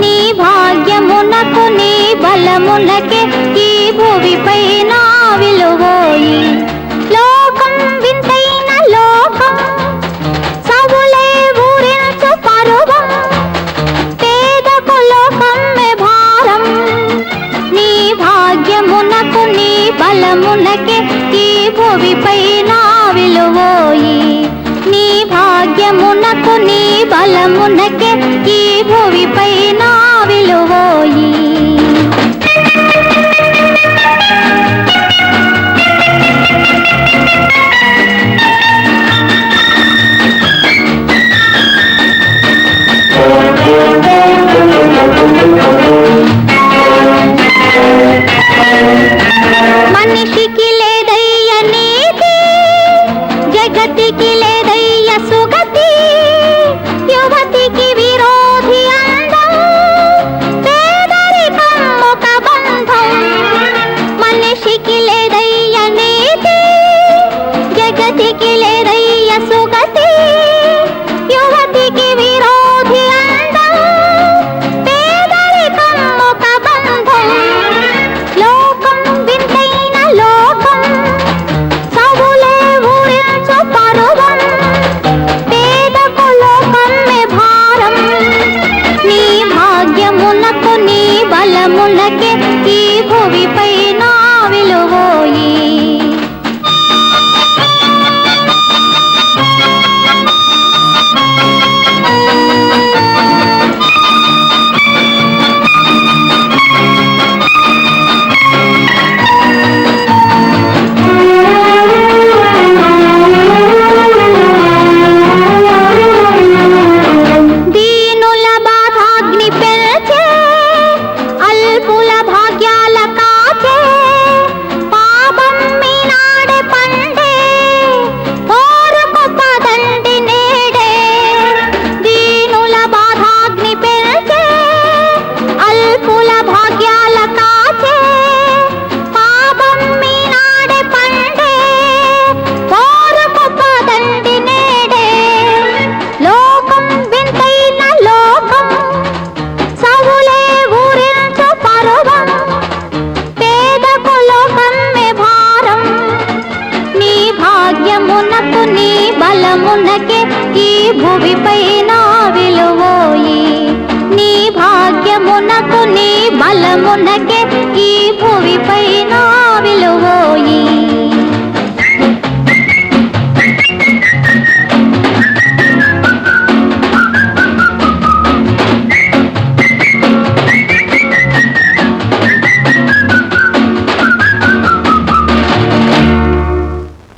నీ భాగ్యమునకు నీ బలమునకే ఈ భువిపై నా విలువోయి. లోకం వింతైన లోకం సవులే ఊరించు పరువం. పేదకు లోకం భారం నీ భాగ్యమునకు నీ బలమునకే ఈ భువిపై నా విలువోయి. నీ భాగ్యమునకు నీ బలమునకే ఈ భువిపై నా విలువోయి. మనిషికి లేదయ్య నీతి జగతికి లేదు నాకు నీ బలమునకే ఈ భువిపై నా విలువోయి. నీ భాగ్యమునకు నీ బలమునకే ఈ భువిపై నా